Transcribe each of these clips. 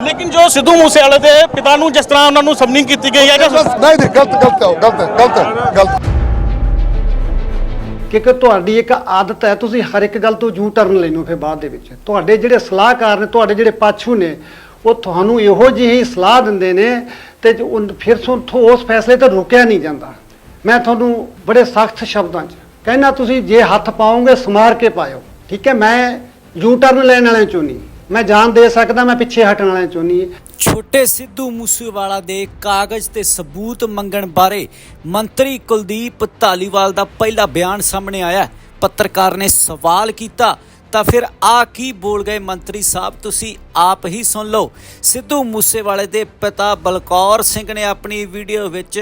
ਲੇਕਿਨ ਜੋ ਸਿੱਧੂ ਮੂਸੇਵਾਲੇ ਦੇ ਪਿਤਾ ਨੂੰ ਜਿਸ ਤਰ੍ਹਾਂ ਉਹਨਾਂ ਨੂੰ ਸਮਨਿੰਗ ਕੀਤੀ ਗਈ ਹੈ ਜਾਂ ਬਸ ਨਹੀਂ ਨਹੀਂ ਗਲਤ ਗਲਤ ਹੈ ਉਹ, ਗਲਤ ਹੈ ਗਲਤ ਹੈ ਗਲਤ ਕਿਉਂਕਿ ਤੁਹਾਡੀ ਇੱਕ ਆਦਤ ਹੈ ਤੁਸੀਂ ਹਰ ਇੱਕ ਗੱਲ ਤੋਂ ਜੂ ਟਰਨ ਲੈਨੋ ਫਿਰ ਬਾਅਦ ਦੇ ਵਿੱਚ। ਤੁਹਾਡੇ ਜਿਹੜੇ ਸਲਾਹਕਾਰ ਨੇ ਤੁਹਾਡੇ ਜਿਹੜੇ ਪਾਛੂ ਨੇ ਉਹ ਤੁਹਾਨੂੰ ਇਹੋ ਜਿਹੀ ਸਲਾਹ ਦਿੰਦੇ ਨੇ ਤੇ ਜੋ ਉਨ- ਫਿਰ ਤੋਂ ਉਸ ਫੈਸਲੇ ਤੋਂ ਰੋਕਿਆ ਨਹੀਂ ਜਾਂਦਾ। ਮੈਂ ਤੁਹਾਨੂੰ ਬੜੇ ਸਖਤ ਸ਼ਬਦਾਂ 'ਚ ਕਹਿਣਾ ਤੁਸੀਂ ਜੇ ਹੱਥ ਪਾਓਗੇ ਸਮਾਰ ਕੇ ਪਾਇਓ। ਠੀਕ ਹੈ ਮੈਂ ਯੂ ਟਰਨ ਲੈਣ ਵਾਲਿਆਂ ਚੋਂ ਨਹੀਂ। ਮੈਂ ਜਾਨ ਦੇ ਸਕਦਾ, ਮੈਂ ਪਿੱਛੇ ਹਟਣ ਵਾਲਿਆਂ ਚੋਂ ਨਹੀਂ। ਛੋਟੇ ਸਿੱਧੂ ਮੂਸੇਵਾਲਾ ਦੇ ਕਾਗਜ਼ ਤੇ ਸਬੂਤ ਮੰਗਣ ਬਾਰੇ ਮੰਤਰੀ ਕੁਲਦੀਪ ਧਾਲੀਵਾਲ ਦਾ ਪਹਿਲਾ ਬਿਆਨ ਸਾਹਮਣੇ ਆਇਆ ਪੱਤਰਕਾਰ ਨੇ ਸਵਾਲ ਕੀਤਾ, ਤਾਂ ਫਿਰ ਆ ਕੀ ਬੋਲ ਗਏ ਮੰਤਰੀ ਸਾਹਿਬ? ਤੁਸੀਂ ਆਪ ਹੀ ਸੁਣ ਲਓ। ਸਿੱਧੂ ਮੂਸੇਵਾਲੇ ਦੇ ਪਿਤਾ ਬਲਕੌਰ ਸਿੰਘ ਨੇ ਆਪਣੀ ਵੀਡੀਓ ਵਿੱਚ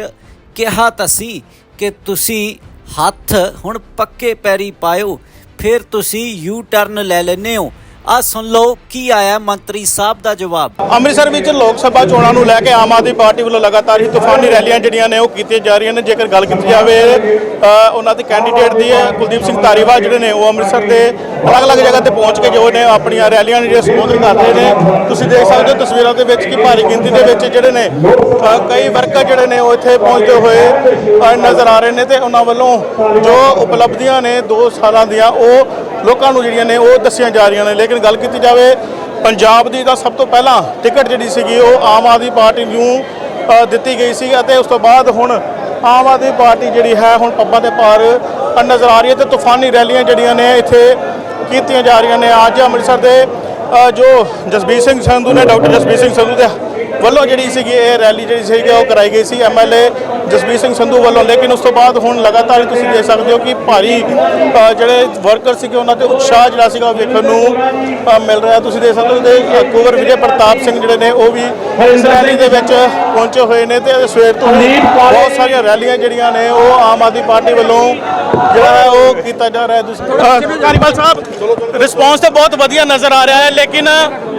ਕਿਹਾ ਤਾਂ ਸੀ ਕਿ ਤੁਸੀਂ ਹੱਥ ਹੁਣ ਪੱਕੇ ਪੈਰੀ ਪਾਇਓ, ਫਿਰ ਤੁਸੀਂ ਯੂ ਟਰਨ ਲੈ ਲੈਨੇ ਹੋ। ਆ ਸੁਣ ਲਓ ਕੀ ਆਇਆ ਮੰਤਰੀ ਸਾਹਿਬ ਦਾ ਜਵਾਬ। ਅੰਮ੍ਰਿਤਸਰ ਵਿੱਚ ਲੋਕ ਸਭਾ ਚੋਣਾਂ ਨੂੰ ਲੈ ਕੇ ਆਮ ਆਦਮੀ ਪਾਰਟੀ ਵੱਲੋਂ ਲਗਾਤਾਰ ਹੀ ਤੂਫਾਨੀ ਰੈਲੀਆਂ ਜਿਹੜੀਆਂ ਨੇ ਉਹ ਕੀਤੀਆਂ ਜਾ ਰਹੀਆਂ ਨੇ। ਜੇਕਰ ਗੱਲ ਕੀਤੀ ਜਾਵੇ ਉਹਨਾਂ ਦੇ ਕੈਂਡੀਡੇਟ ਦੀ ਕੁਲਦੀਪ ਸਿੰਘ ਧਾਰੀਵਾਲ ਜਿਹੜੇ ਨੇ, ਉਹ ਅੰਮ੍ਰਿਤਸਰ ਦੇ ਅਲੱਗ-ਅਲੱਗ ਜਗ੍ਹਾ ਤੇ ਪਹੁੰਚ ਕੇ ਜੋ ਨੇ ਆਪਣੀਆਂ ਰੈਲੀਆਂ ਨੇ ਜਿਹੜੀਆਂ ਸੰਬੋਧਨ ਕਰ ਰਹੇ ਨੇ। ਤੁਸੀਂ ਦੇਖ ਸਕਦੇ ਹੋ ਤਸਵੀਰਾਂ ਦੇ ਵਿੱਚ ਕਿ ਭਾਰੀ ਗਿਣਤੀ ਦੇ ਵਿੱਚ ਜਿਹੜੇ ਨੇ ਕਈ ਵਰਕਰ ਜਿਹੜੇ ਨੇ ਉਹ ਇੱਥੇ ਪਹੁੰਚਦੇ ਹੋਏ ਨਜ਼ਰ ਆ ਰਹੇ ਨੇ ਤੇ ਉਹਨਾਂ ਵੱਲੋਂ ਜੋ ਉਪਲਬਧੀਆਂ ਨੇ 2 ਸਾਲਾਂ ਦੀਆਂ, ਉਹ ਲੋਕਾਂ ਨੂੰ ਜਿਹੜੀਆਂ ਨੇ ਉਹ ਦੱਸੀਆਂ ਜਾ ਰਹੀਆਂ ਨੇ। ਲੇਕਿਨ ਗੱਲ ਕੀਤੀ ਜਾਵੇ, ਪੰਜਾਬ ਦੀ ਤਾਂ ਸਭ ਤੋਂ ਪਹਿਲਾਂ ਟਿਕਟ ਜਿਹੜੀ ਸੀਗੀ, ਉਹ ਆਮ ਆਦਮੀ ਪਾਰਟੀ ਨੂੰ ਦਿੱਤੀ ਗਈ ਸੀ ਅਤੇ ਉਸ ਤੋਂ ਬਾਅਦ ਹੁਣ ਆਮ ਆਦਮੀ ਪਾਰਟੀ ਜਿਹੜੀ ਹੈ, ਹੁਣ ਪੱਬਾਂ ਦੇ ਪਾਰ ਨਜ਼ਰ ਆ ਰਹੀ ਹੈ ਤੇ ਤੂਫਾਨੀ ਰੈਲੀਆਂ ਜਿਹੜੀਆਂ ਨੇ ਇੱਥੇ ਕੀਤੀਆਂ ਜਾ ਰਹੀਆਂ ਨੇ। ਅੱਜ ਅੰਮ੍ਰਿਤਸਰ ਦੇ ਜੋ ਜਸਬੀਰ ਸਿੰਘ ਸੰਧੂ ਨੇ, ਡਾਕਟਰ ਜਸਬੀਰ ਸਿੰਘ ਸੰਧੂ ਦੇ ਵੱਲੋਂ ਜਿਹੜੀ ਸੀਗੀ ਇਹ ਰੈਲੀ ਜਿਹੜੀ ਸੀਗੀ ਉਹ ਕਰਾਈ ਗਈ ਸੀ। ਐਮਐਲਏ ਜਸਬੀਰ ਸਿੰਘ ਸੰਧੂ ਵੱਲੋਂ। ਲੇਕਿਨ ਉਸ ਤੋਂ ਬਾਅਦ ਹੁਣ ਲਗਾਤਾਰ ਤੁਸੀਂ ਦੇਖ ਸਕਦੇ ਹੋ ਕਿ ਭਾਰੀ ਜਿਹੜੇ ਵਰਕਰ ਸੀਗੇ ਉਹਨਾਂ ਤੇ ਉਤਸ਼ਾਹ ਜਿਹੜਾ ਸੀਗਾ ਉਹ ਵੇਖਣ ਨੂੰ ਮਿਲ ਰਿਹਾ। ਤੁਸੀਂ ਦੇਖ ਸਕਦੇ ਹੋ ਕਿ ਅ, ਕੁੰਵਰ ਵਿਜੇ ਪ੍ਰਤਾਪ ਸਿੰਘ ਜਿਹੜੇ ਨੇ ਉਹ ਵੀ ਇਸ ਰੈਲੀ ਦੇ ਵਿੱਚ ਪਹੁੰਚੇ ਹੋਏ ਨੇ ਤੇ ਸਵੇਰ ਤੋਂ ਹੀ ਬਹੁਤ ਸਾਰੀਆਂ ਰੈਲੀਆਂ ਜਿਹੜੀਆਂ ਨੇ ਉਹ ਆਮ ਆਦਮੀ ਪਾਰਟੀ ਵੱਲੋਂ ਜਿਹੜਾ ਹੈ ਉਹ ਕੀਤਾ ਜਾ ਰਿਹਾ। ਹੈ? ਤੁਸੀਂ ਕਾਰੀਵਾਲ ਸਾਹਿਬ ਰਿਸਪੌਂਸ ਤਾਂ ਬਹੁਤ ਵਧੀਆ ਨਜ਼ਰ ਆ ਰਿਹਾ ਹੈ ਲੇਕਿਨ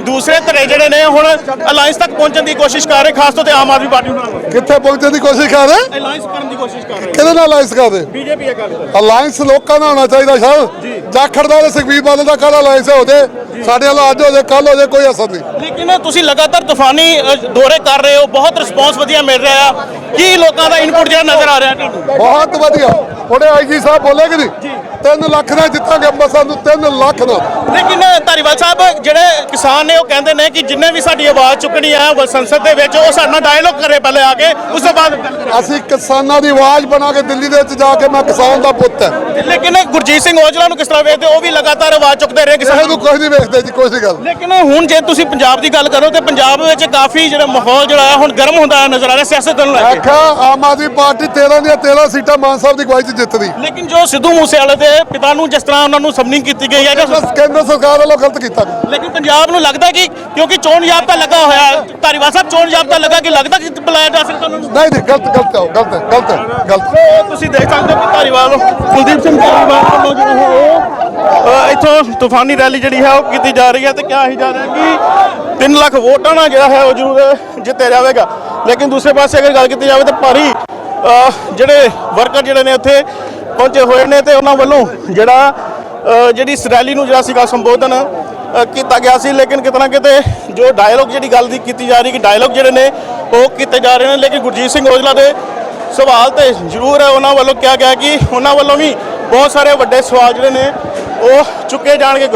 ਦੂਸਰੇ ਧੜੇ ਜਿਹੜੇ ਨੇ ਹੁਣ ਅਲਾਈਅੰਸ ਤੱਕ ਪਹੁੰਚਣ ਦੀ ਕੋਸ਼ਿਸ਼ ਕਰ ਰਹੇ ਖਾਸ ਤੌਰ ਤੇ ਆਮ ਆਦਮੀ ਪਾਰਟੀ ਨਾਲ ਕਿੱਥੇ ਪਹੁੰਚਣ ਦੀ ਕੋਸ਼ਿਸ਼ ਕਰ ਰਹੇ? ਅਲਾਈਅੰਸ ਕਰਨ ਦੀ ਕੋਸ਼ਿਸ਼ ਕਰ ਰਹੇ। ਕਿਹਦੇ ਨਾਲ ਅਲਾਈਅੰਸ ਕਰਦੇ ਬੀਜੇਪੀ ਅਕਾਲੀ ਅਲਾਈਅੰਸ ਲੋਕਾਂ ਨਾਲ ਹੋਣਾ ਚਾਹੀਦਾ ਸਰ। ਜਾਖੜ ਦਾ ਤੇ ਸੁਖਬੀਰ ਬਾਦਲ ਦਾ ਕੱਲ ਅਲਾਈਅੰਸ ਹੋ ਜੇ। ਸਾਡੇ ਨਾਲ ਅੱਜ ਹੋ ਜੇ ਕੱਲ ਹੋ ਜੇ ਕੋਈ ਅਸਰ ਨਹੀਂ। ਲੇਕਿਨ ਤੁਸੀਂ ਲਗਾਤਾਰ ਤੂਫਾਨੀ ਦੌਰੇ ਕਰ ਰਹੇ ਹੋ ਬਹੁਤ ਰਿਸਪੌਂਸ ਵਧੀਆ ਮਿਲ ਰਿਹਾ ਆ। ਕੀ ਲੋਕਾਂ ਦਾ ਇਨਪੁਟ ਜਿਹੜਾ ਨਜ਼ਰ ਆ ਰਿਹਾ ਤੁਹਾਨੂੰ? ਬਹੁਤ ਵਧੀਆ। ਉਹਨੇ ਆਈਜੀ ਸਾਹਿਬ ਬੋਲੇ ਕਿ ਨਹੀਂ? 3 ਲੱਖ ਨਾਲ ਜਿੱਤਾਂਗੇ ਅੰਮ੍ਰਿਤਸਰ ਨੂੰ 3 ਲੱਖ ਨਾਲ ਲੇਕਿਨ ਧਾਰੀਵਾਲ ਸਾਹਿਬ ਜਿਹੜੇ ਕਿਸਾਨ ਨੇ ਉਹ ਕਹਿੰਦੇ ਨੇ ਕਿ ਜਿੰਨੇ ਵੀ ਸਾਡੀ ਆਵਾਜ਼ ਚੁੱਕਣੀ ਆ ਵ- ਸੰਸਦ ਦੇ ਵਿੱਚ ਉਹ ਸਾਡੇ ਨਾਲ ਡਾਇਲੋਗ ਕਰੇ ਪਹਿਲੇ ਆ ਕੇ ਉਸ ਤੋਂ ਬਾਅਦ। ਅਸੀਂ ਕਿਸਾਨਾਂ ਦੀ ਆਵਾਜ਼ ਬਣਾ ਕੇ ਦਿੱਲੀ ਦੇ ਵਿੱਚ ਜਾ ਕੇ ਮੈਂ ਕਿਸਾਨ ਦਾ ਪੁੱਤ ਹੈ। ਲੇਕਿਨ ਗੁਰਜੀਤ ਸਿੰਘ ਔਜਲਾ ਨੂੰ ਕਿਸ ਤਰ੍ਹਾਂ ਵੇਖਦੇ? ਉਹ ਵੀ ਲਗਾਤਾਰ ਆਵਾਜ਼ ਚੁੱਕਦੇ ਰਹੇ ਕਿਸੇ ਕਿਸਾਨ ਨੂੰ। ਕੁਝ ਨਹੀਂ ਵੇਖਦੇ ਜੀ ਕੋਈ ਗੱਲ ਲੇਕਿਨ ਹੁਣ ਜੇ ਤੁਸੀਂ ਪੰਜਾਬ ਦੀ ਗੱਲ ਕਰੋ ਤੇ ਪੰਜਾਬ ਵਿੱਚ ਕਾਫੀ ਜਿਹੜਾ ਮਾਹੌਲ ਜਿਹੜਾ ਹੁਣ ਗਰਮ ਹੁੰਦਾ ਨਜ਼ਰ ਆ ਰਿਹਾ ਸਿਆਸਤ ਨੂੰ ਲੈ ਕੇ। ਆਮ ਆਦਮੀ ਪਾਰਟੀ 13 ਦੀਆਂ 13 ਸੀਟਾਂ ਮਾਨ ਸਾਹਿਬ ਦੀ ਅਗਵਾਈ 'ਚ ਜਿੱਤਦੀ। ਲੇਕਿਨ ਜੋ ਸਿੱਧੂ ਮੂਸੇਵਾਲੇ ਦੇ ਪਿਤਾ ਨੂੰ ਜਿਸ ਤਰ੍ਹਾਂ ਉਹਨਾਂ ਨੂੰ ਸਮਨਿੰਗ ਕੀਤੀ ਗਈ ਹੈ ਜਾਂ ਬਸ ਕੇਂਦਰ ਸਰਕਾਰ ਵੱਲੋਂ ਗਲਤ ਕੀਤਾ ਲੇਕਿਨ ਪੰਜਾਬ ਨੂੰ ਲੱਗਦਾ ਕਿ ਕਿਉਂਕਿ ਚੋਣ ਜਾਬਤਾ ਲੱਗਾ ਹੋਇਆ ਹੈ, ਧਾਰੀਵਾਲ ਸਾਹਿਬ ਚੋਣ ਜਾਬਤਾ ਲੱਗਾ ਕਿ ਲੱਗਦਾ ਕਿ ਬੁਲਾਇਆ ਜਾ ਸਕਦਾ ਉਹਨਾਂ ਨੂੰ ਨਹੀਂ ਨਹੀਂ ਗਲਤ ਗਲਤ ਹੈ ਉਹ, ਗਲਤ ਹੈ ਗਲਤ ਹੈ। ਗਲਤ ਤੁਸੀਂ ਦੇਖ ਸਕਦੇ ਹੋ ਕਿ ਧਾਰੀਵਾਲ ਕੁਲਦੀਪ ਸਿੰਘ ਧਾਰੀਵਾਲ ਵੱਲੋਂ ਜਿਹੜਾ ਹੈ ਉਹ ਇੱਥੋਂ ਤੂਫਾਨੀ ਰੈਲੀ ਜਿਹੜੀ ਹੈ ਉਹ ਕੀਤੀ ਜਾ ਰਹੀ ਹੈ ਤੇ ਕਿਹਾ ਹੀ ਜਾ ਰਿਹਾ ਕਿ 3 ਲੱਖ ਵੋਟਾਂ ਨਾਲ ਜਿਹੜਾ ਹੈ ਉਹ ਜ਼ਰੂਰ ਜਿੱਤਿਆ ਜਾਵੇਗਾ। ਲੇਕਿਨ ਦੂਸਰੇ ਪਾਸੇ ਅਗਰ ਗੱਲ ਕੀਤੀ ਜਾਵੇ ਤਾਂ ਭਾਰੀ ਜਿਹੜੇ ਵਰਕਰ ਜਿਹੜੇ ਨੇ ਉੱਥੇ ਪਹੁੰਚੇ ਹੋਏ ਨੇ ਤੇ ਉਹਨਾਂ ਵੱਲੋਂ ਜਿਹੜਾ ਜਿਹੜੀ ਇਸ ਰੈਲੀ ਨੂੰ ਜਿਹੜਾ ਸੀਗਾ ਸੰਬੋਧਨ ਕੀਤਾ ਗਿਆ ਸੀ। ਲੇਕਿਨ ਕਿਤਨਾ ਕਿਤੇ ਜੋ ਡਾਇਲੋਗ ਜਿਹੜੀ ਗੱਲ ਦੀ ਕੀਤੀ ਜਾ ਰਹੀ ਕਿ ਡਾਇਲੋਗ ਜਿਹੜੇ ਨੇ, ਉਹ ਕੀਤੇ ਜਾ ਰਹੇ ਨੇ। ਲੇਕਿਨ ਗੁਰਜੀਤ ਸਿੰਘ ਔਜਲਾ ਦੇ ਸਵਾਲ ਤੇ ਜ਼ਰੂਰ ਹੈ ਉਹਨਾਂ ਵੱਲੋਂ ਕਿਹਾ ਗਿਆ ਕਿ ਉਹਨਾਂ ਵੱਲੋਂ ਵੀ ਬਹੁਤ ਸਾਰੇ ਵੱਡੇ ਸਵਾਲ ਜਿਹੜੇ ਨੇ, ਉਹ ਚੁੱਕੇ ਜਾਣਗੇ।